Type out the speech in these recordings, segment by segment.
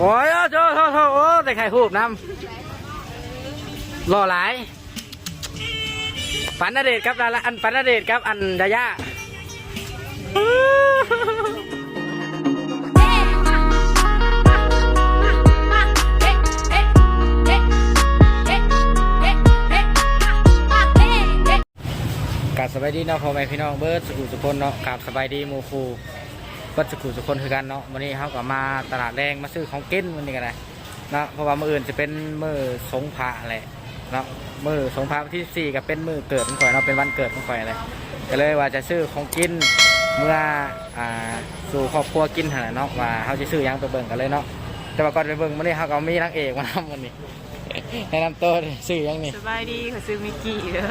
โอ้ยโอ้โหโอ้โหโอ้แต่ไข่หูบน้ำรอหลายปันนเดชครับดาราอันปันนเดชครับอันดายากราบสบายดีเนาะพ่อแม่พี่น้องเบิร์ดสกุสุคนเนาะกราบสบายดีหมู รูเบิร์ดสกุลสุคนคือกันเนาะวันนี้เขาก็มาตลาดแรงมาซื้อของกินวันนี้กันเลยเนาะเพราะว่ามื่ออื่นจะเป็นมือสงพระแหละเนาะมือสงพระวันที่สี่ก็เป็นมือเกิดของข่อยเนาะเป็นวันเกิดของข่อยเลยก็เลยว่าจะซื้อของกินเมื่ออ่าสู่ครอบครัวกินหั่นแหละเนาะว่าเขาจะซื้อหยังไปเบิ่งกันเลยเนาะแต่ว่าก่อนไปเบิ่งวันนี้เขาก็มีนางเอกมาทำวันนี้แนะนำตัวดิซื้อหยังนี่สบายดีเขาซื้อมิกกี้เด้อ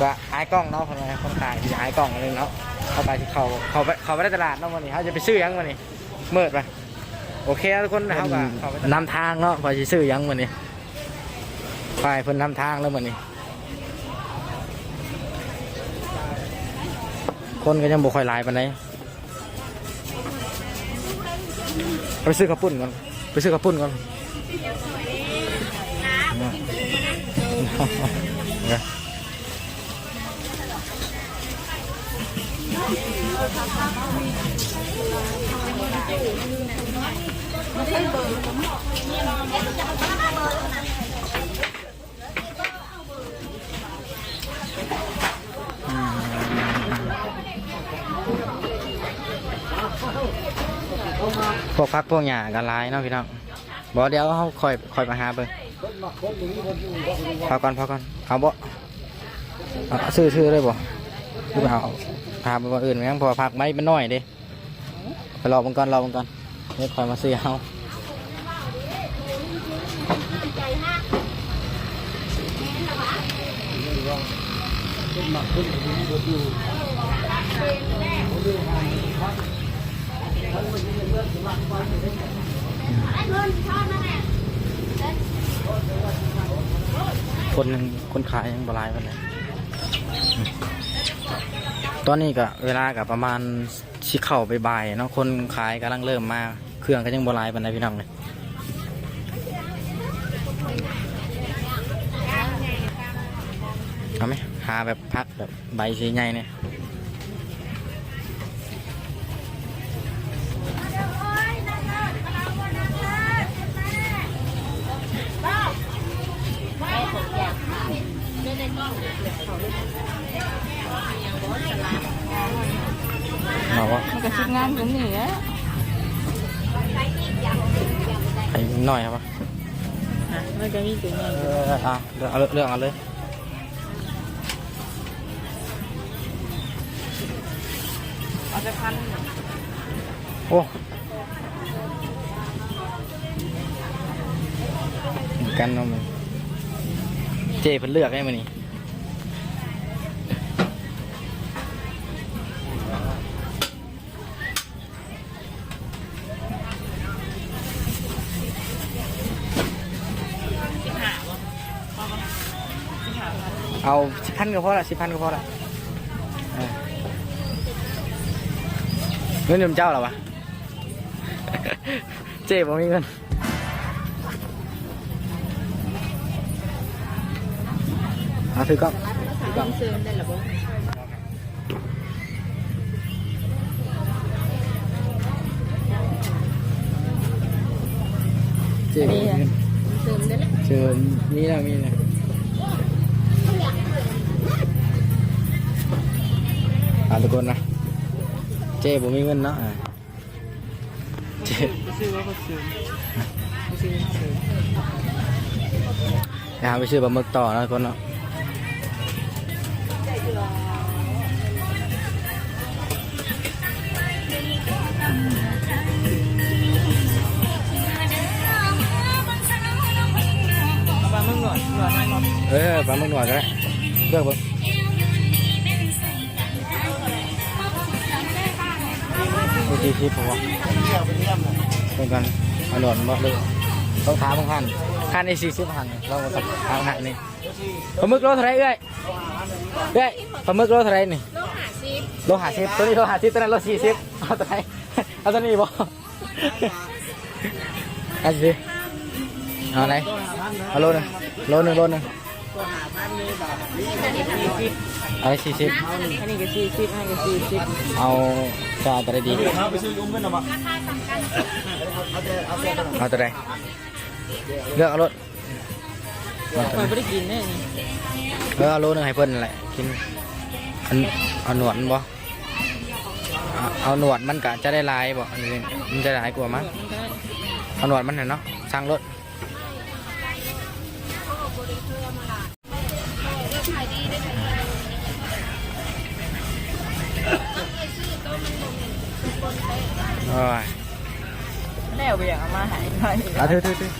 ก็หายกล้องเนาะคนไหนคนขายที่หายกล้องนึงเนาะ เข้าไปที่เขาเขาไปเขาไปได้ตลาดเนาะวันนี้เขาจะไปซื้อหยังวันนี้เมิดไปโอเคทุกคนนะครับว่าเขาไปนำทางเนาะพอจะซื้อหยังวันนี้ไปเพิ่นนำทางแล้ววันนี้ คนก็ยังบ่ค่อยหลายปานใดไปซื้อข้าวปุ้นก่อนไปซื้อข้าวปุ้นก่อนเพวกพักพวกหญ้ากันหลายเนาะพี่น้องบอกเดี๋ยวเขาคอยคอยมาหาเบิ่งพอก่อนพอก่อนเอาบ่อซื้อซื้อเลยบ่หรือเปล่า พาไปวันอื่นไหมยังเพอพักไม้มันน้อยเดิไปรอมันก่อนรอมันก่อนเดี๋ยวคอยมาซื้อเอาคนหนึ่งคนขายยังบลายวันเลย ตอนนี้ก็เวลากับประมาณชิเข้าไปบ่ายๆเนาะคนขายกำลังเริ่มมา เครื่องก็ยังบลายวันเลยพี่น้องเลยเอาไหมหาแบบพักแบบใบสีใหญ่เนี่ยเอา วะมันก็ชุดงานของเหนือไอ้หน่อยครับวะมันจะมีตัวใหญ่เอออะเลือกเอาเลือกเอาเลยเอาไปพันโอ้กันเนาะมันเจเพิ่นเลือกให้มันนี่ เอาสิบพันก็พอละสิบพันก็พอละเออเงินเดือนเจ้าเหรอวะ เจ๊ผมมีเงินเอาถือกล้องถือกล้องซื้อได้หรอบ่เจ๊ผมมีเงินซื้อได้แล้วเชิญมีนะมีนะ อ่าทุกคนนะ เจ๊ผมมีเงินเนาะอ่าเจ๊ซื้อว่าก็ซื้อซื้อซื้อไปหาไปซื้อปลาหมึกต่อนะทุกคนเนาะเอาไปมึงหน่อยหน่อยให้หน่อยเออปลาหมึกหน่อยก็ได้เลือกเบิ่ง ดูดีที่ผมว่าเป็นกันเอาหนวดมาเลยต้องถามบางท่านท่านในสี่สิบหันเราก็ต้องถามหันนี่ปลาหมึกโลเท่าไหรเอ้ยเอ้ยปลาหมึกโลเท่าไหรนี่โลหะสิบตัวนี้โลหะสิบตัวนั้นโลสี่สิบเอาตัวไหนเอาตัวนี้บ่อันสิเอาไหนเอาโลหนึงโลหนึงโลหนึง เอาไปสี่สิบอันนี้ก็สี่สิบอันนี้ก็สี่สิบเอาจะเอาตัวใดดีเอาตัวใดเลือกเอารถเอาตัวคอยไหนไม่ได้กินแน่นี่เออเอาโลหนึงให้เพิ่นนั่นแหละกินอันเอาหนวดมันบ่เอาเอาหนวดมันกะจะได้ลายบ่อันนี้มันจะลายกว่ามั้งมันก็ได้เอาหนวดมันเห็นเนาะสร้างรถ แล้วไปอย่างเอามาใหายไปเอาเถอะเถอะเถอะ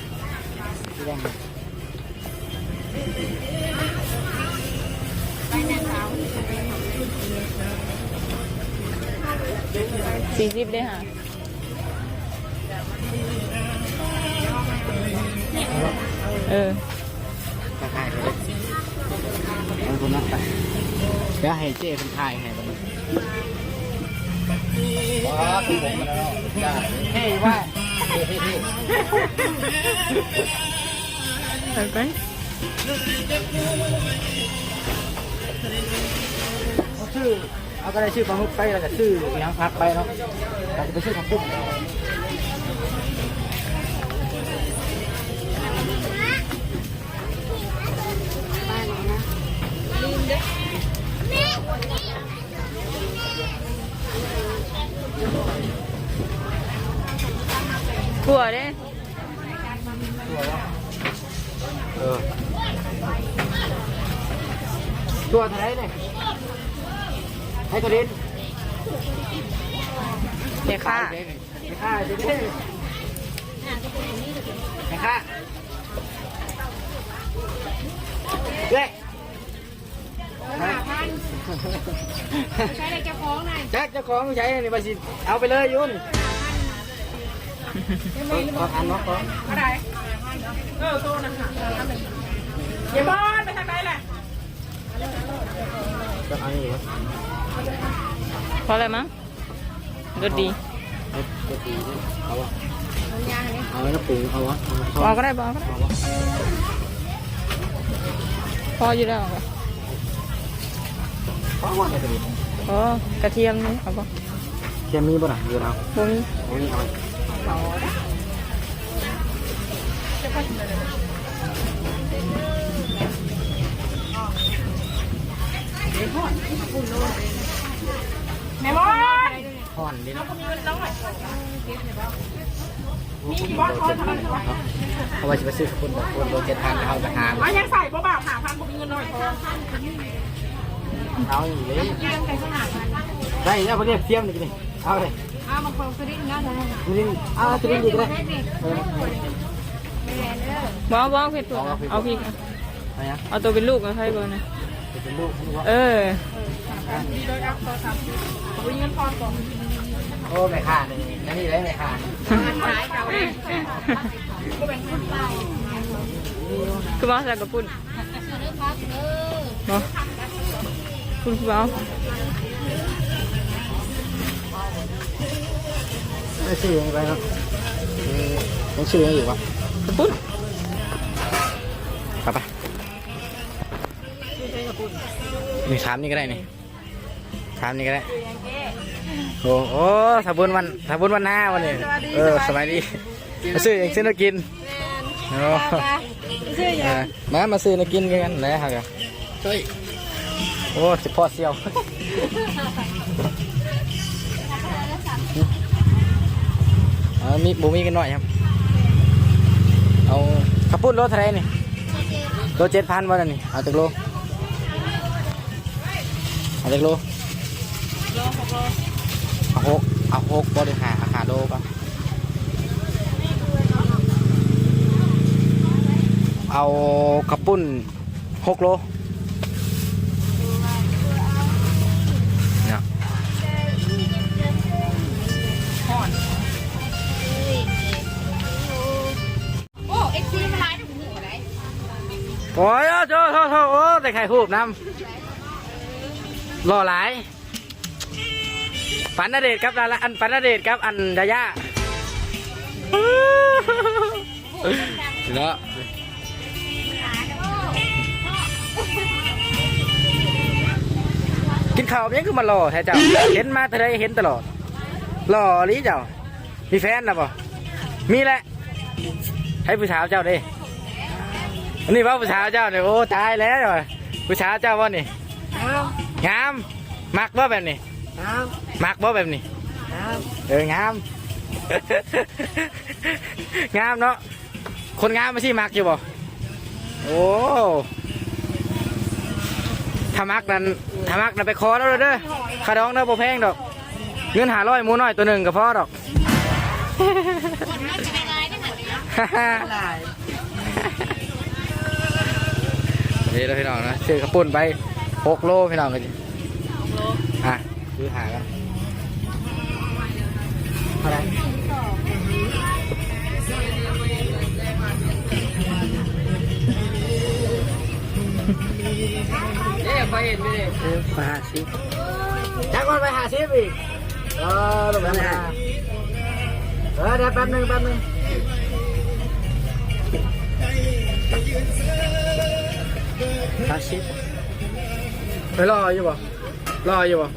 สี่สิบได้ค่ะเออก็ถ่ายไปเลยเอาคนนั้นไปเดี๋ยวให้เจ้เป็นถ่ายให้บัด เฮ้ยว่าเฮ้ยเฮ้ยเฮ้ยไปไปเอาชื่อเอาก็ได้ชื่อปลาหมึกไปแล้วก็ชื่อยังพักไปเนาะแต่จะไปชื่อของปุ๊บ ขัวเด้เออตัวเท่าไหรเนี่ยให้ตัวเด่นเดี๋ยวค่ะไม่ค่าเด่นเด่นไม่ค่าเฮ้ย ใช้อะไรจะฟ้องนายแจ็คเจ้าของใช้นี่มาสิเอาไปเลยยุ่นขออันเนาะขออะไรเออโตนะคะอย่าบอนไปทางไหนแหละจะเอาอย่างนี้วะเพราะอะไรมั้งรสดีเอาตัวตีนี่เอาวะเอาไว้นะปรุงเอาวะเอาวะบอกก็ได้บอกก็ได้เอาวะพออยู่แล้วเหร อเอาวะเนี่ยตัวนี้พอกระเทียมนี่เอาปะเทียมมีบ่ล่ะอยู่แล้วบ่มีเอานี่เอาไว้แม่บอนห่อนดิเนาะมีกี่บอนคอยทำไมเอาไว้จะไปซื้อขาวปุ้นดอกปุ้นโลเจ็ดพันเอาไปหาอะยังใส่บ่บ่าวหาพันบ่มีเงินหน่อยพอ เอาอยู่เลยเรื่องกันสนามมันได้แล้วเขาเรียกเทียมนี่กินเอาเลยอ้าวมันคงสริงเนาะเธอนี่เอาตัวนี้ดีก็ได้ได้ดิเออไม่แรงเด้อบ่บ่เผ็ดตัวเอาพริกอะเอายังเอาตัวเป็นลูกเอาใช่บ่นะจะเป็นลูกนี่วะเออโอ้ไม่ขาดเลยนั่นนี่เลยไม่ขาดคือบ่ใส่กระปุ่นเด้อพักเด้อบ่ คุณคือบ่เอาไม่ซื้อยังไงครับต้องซื้อยังอีกวะกระปุ่นกลับไปนี่ถามนี่ก็ได้นี่ถามนี่ก็ได้โอ้โอ้สาบุญวันสาบุญวันหน้าวันนี้เออสบายดีมาซื้ออย่างซื้อมากินโอ้ชื่อเออมามาซื้อมากินกันนะครับเฮ้ย โอ้สิพ่อเซียวเอามีบุมีกันหน่อยครับ เอาขับปุ้นรถเท่าไรนี่โลเจ็ดพันวันนี่เอาจากโลเอาจากโลเอาหกเอาหกบริหารอาหารโลป่ะเอาขับปุ้นหกโล แต่ไข่หูบน้ำรอหลายฝันนเดชน์ครับดาราอันฝันนเดชน์ครับอันดายาเนาะกินข้าวยังคือมารอแท้เจ้าเห็นมาแต่ใดเห็นตลอดรอหรือเจ้ามีแฟนนะบ่มีแหละให้ผู้สาวเจ้าดิ อันนี้ว่าผู้สาวเจ้าเนี่ยโอ้ตายแล้วเจ้าผู้สาวเจ้าว่านี่งามมักบ่แบบนี้น้มักบ่แบบนี้ำน้เอองาม งามเนาะคนงามมาสิมักอยู่บ่โอ้ถ้ามักนั้นถ้ามักนั้นไปขอแล้วเด้อขาดองเด้อบ่แพงดอก เงินหาร้อยหมูน้อยตัวหนึ่งก็พอดอกคนมันจะไม่ร้ายได้เหมือ นกันำลายนี่เราพี่น้องนะซื้อกระปุ่นไปหกโลพี่น้องกันอะซื้อหากันอะไรนี่ไปเห็นไหมเออไปหาซิจักวันไปหาซิอีกเออตรงนั้นนะเออเดี๋ยวแป๊บหนึงแป๊บหนึง หาซิไปรออยู่บ่รออยู่บ่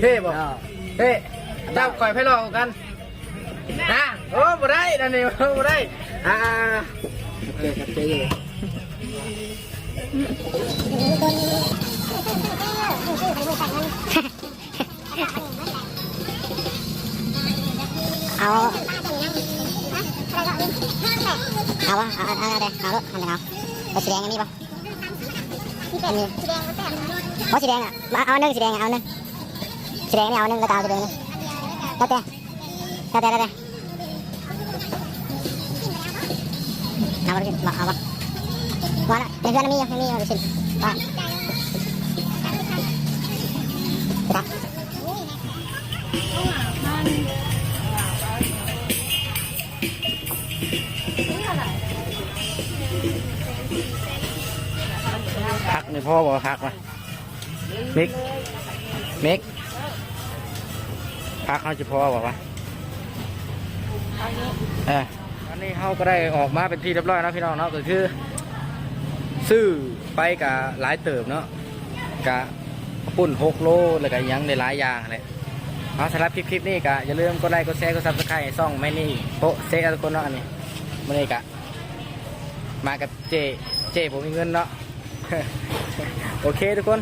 เท่บ่เท่เจ้าก่อยไปรอกันนะโอ้บ่ได้นั่นนี่บ่ได้อ่าโอเคครับเจ๊อยู่เอาเอาวะเอาเอาเอาเดี๋ยวเอาลูกทำเป็นเอาเอาสีแดงอันนี้ปะ อันนี้เพราะสีแดงอะมาเอาหนึ่งสีแดงอะเอาหนึ่งสีแดงนี่เอาหนึ่งแล้วก็เอาสีแดงนี่แล้วแต่แล้วแต่แล้วแต่เอาไปกินบอกเอาไปะว่าละเพื่อนมีอยู่ไม่มีเอาไปกิว่าไป นี่พ่อบอกว่าพักมามิกมิกพักเขาจะพ่อบอกว่าเอออันนี้เขาก็ได้ออกมาเป็นที่เรียบร้อยนะพี่น้องเนาะก็คือซื้อไปกับหลายเติบเนาะกะปุ่นหกโลแล้วก็ยังในหลายอย่างเลยเอาสำหรับคลิปๆนี้ก็อย่าลืมกดไลค์กดแชร์กดซับสไครต์ซ่องแม่นี่โปะเซ็กทุกคนเนาะอันนี้มื่อนี้กะมากับเจเจผมมีเงินเนาะ โอเคทุกคน